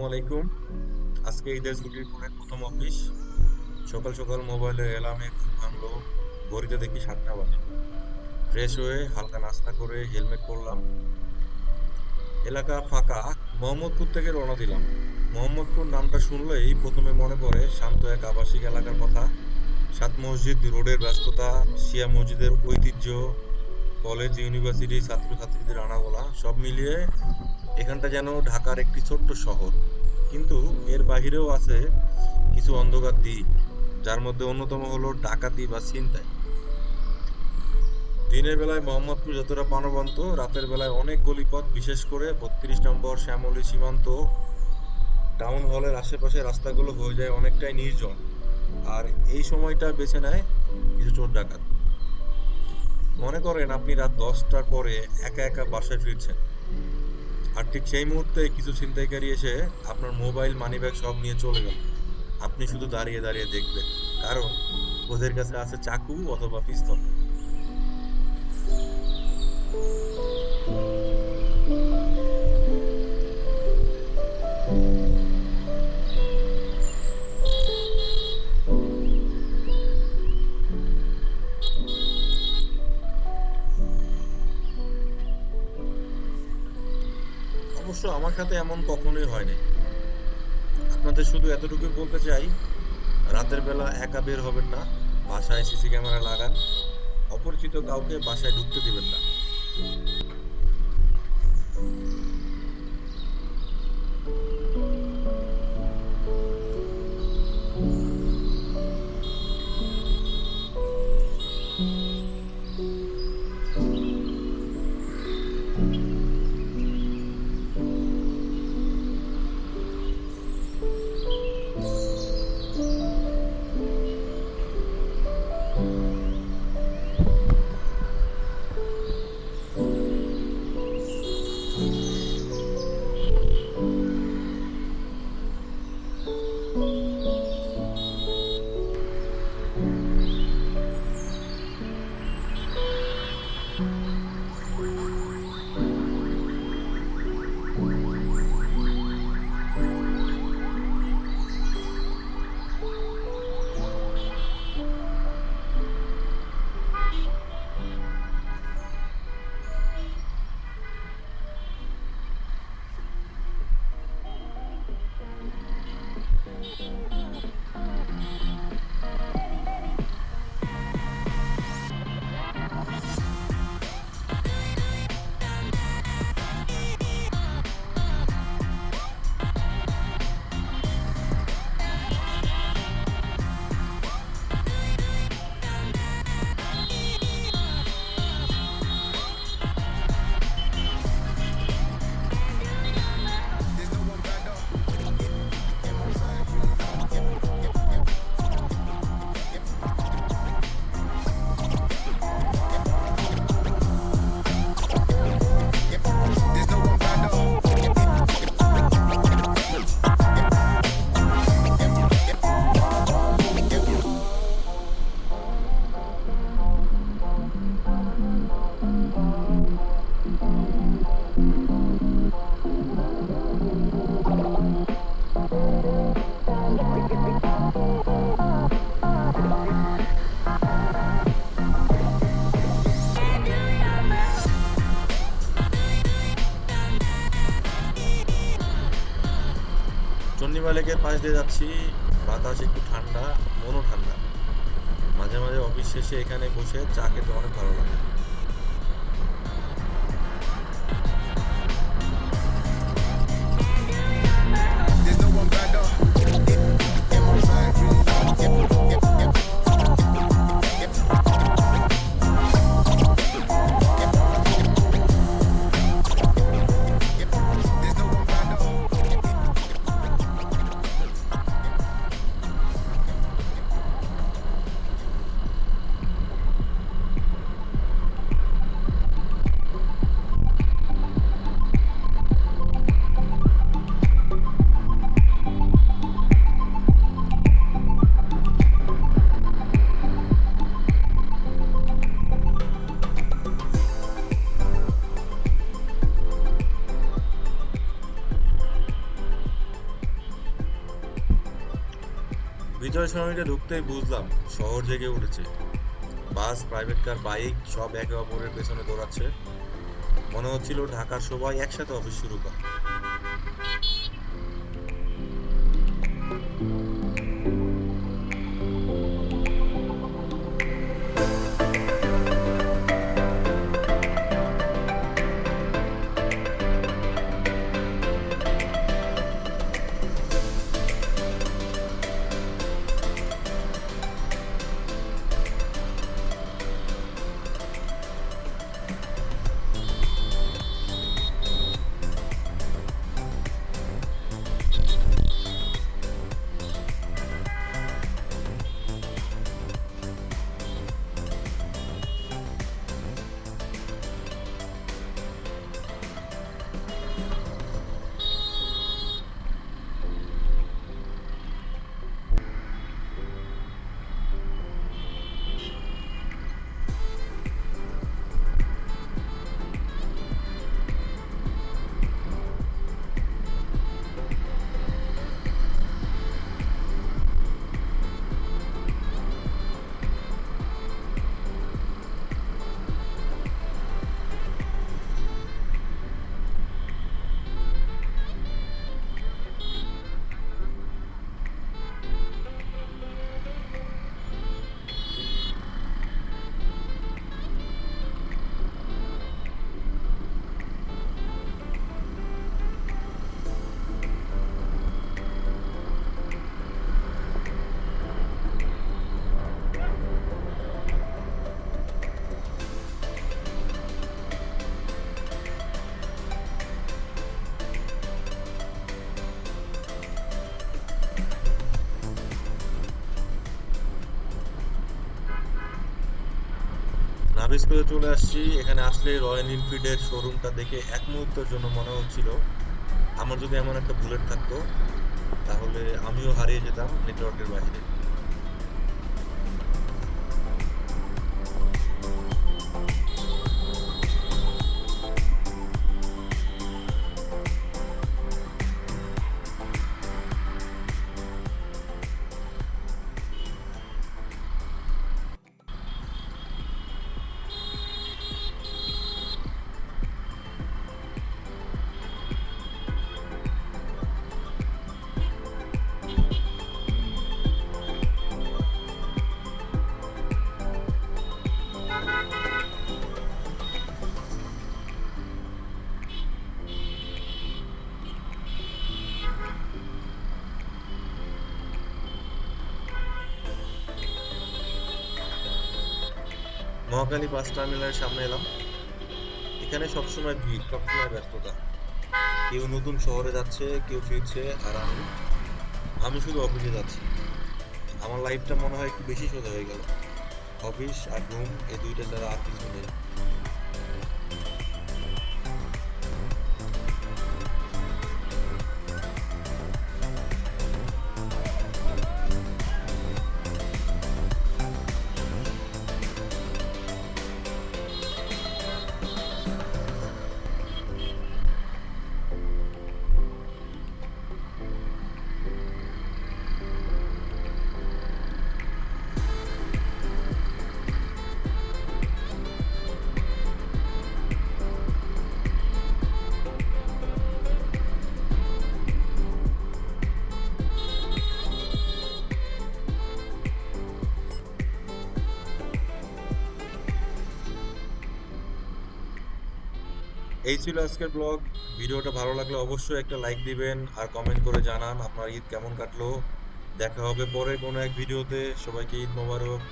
আসসালামু আলাইকুম। আজকে ঈদের ছুটির পরে প্রথম অফিস। সকাল সকাল মোবাইলে অ্যালার্মে ঘুম ভাঙলো। ঘড়িতে দেখি সাতটা বাজে। ফ্রেশ হয়ে হালকা নাস্তা করে হেলমেট পরলাম। এলাকা ফাঁকা। মোহাম্মদপুর থেকে রওনা দিলাম। মোহাম্মদপুর নামটা শুনলেই প্রথমে মনে পড়ে শান্ত এক আবাসিক এলাকার কথা। সাত মসজিদ, রোডের ব্যস্ততা, শিয়া মসজিদের ঐতিহ্য কলেজ, ইউনিভার্সিটি, ছাত্রছাত্রীদের আনাগোনা, সব মিলিয়ে এখানটা যেন ঢাকার একটি ছোট্ট শহর। কিন্তু এর বাহিরেও আছে কিছু অন্ধকার দিক, যার মধ্যে অন্যতম হলো ডাকাতি বা ছিনতাই। দিনের বেলায় মোহাম্মদপুর যতটা প্রাণবন্ত, রাতের বেলায় অনেক গলিপথ, বিশেষ করে বত্রিশ নম্বর শ্যামলী সীমান্ত টাউন হলের আশেপাশে রাস্তাগুলো হয়ে যায় অনেকটাই নির্জন। আর এই সময়টা বেছে নেয় কিছু চোর ডাকাত। মনে করেন আপনি রাত দশটার পরে একা একা বাসায় ফিরছেন। আর ঠিক সেই মুহূর্তে কিছু ছিনতাইকারী এসে আপনার মোবাইল, মানিব্যাগ সব নিয়ে চলে গেল। আপনি শুধু দাঁড়িয়ে দাঁড়িয়ে দেখবেন, কারণ ওদের কাছে আছে চাকু অথবা পিস্তল। অবশ্য আমার সাথে এমন কখনোই হয়নি। আপনাদের শুধু এতটুকু বলতে চাই, রাতের বেলা একা বের হবেন না, বাসায় সিসি ক্যামেরা লাগান, অপরিচিত কাউকে বাসায় ঢুকতে দিবেন না। চন্ডিমা লেকের পাশ দিয়ে যাচ্ছি। বাতাস একটু ঠান্ডা, মনও ঠান্ডা। মাঝে মাঝে অফিস শেষে এখানে বসে চা খেতে অনেক ভালো লাগে। বিজয় সরণিতে ঢুকতেই বুঝলাম শহর জেগে উঠেছে। বাস প্রাইভেট কার বাইক সব একে অপরের পেছনে দৌড়াচ্ছে। মনে হচ্ছিল ঢাকার সবাই একসাথে অফিস শুরু করে। নাভিস করে চলে আসছি। এখানে আসলে রয়্যাল এনফিল্ডের শোরুমটা দেখে এক মুহূর্তের জন্য মনে হচ্ছিল, আমার যদি এমন একটা বুলেট থাকতো, তাহলে আমিও হারিয়ে যেতাম নেটওয়ার্কের বাইরে। মহাকালী বাস টার্মিনালের সামনে এলাম। এখানে সবসময় ভিড়, সবসময় ব্যস্ততা। কেউ নতুন শহরে যাচ্ছে, কেউ ফিরছে, আর আমি আমি শুধু অফিসে যাচ্ছি। আমার লাইফটা মনে হয় একটু বেশি সোজা হয়ে গেল। অফিস আর রুম এই দুইটা ছাড়া আর কিছু নেই। এই ছিল আজকের ব্লগ। ভিডিওটা ভালো লাগলে অবশ্যই একটা লাইক দিবেন আর কমেন্ট করে জানান আপনার ঈদ কেমন কাটলো। দেখা হবে পরে কোনো এক ভিডিওতে। সবাইকে ঈদ মোবারক।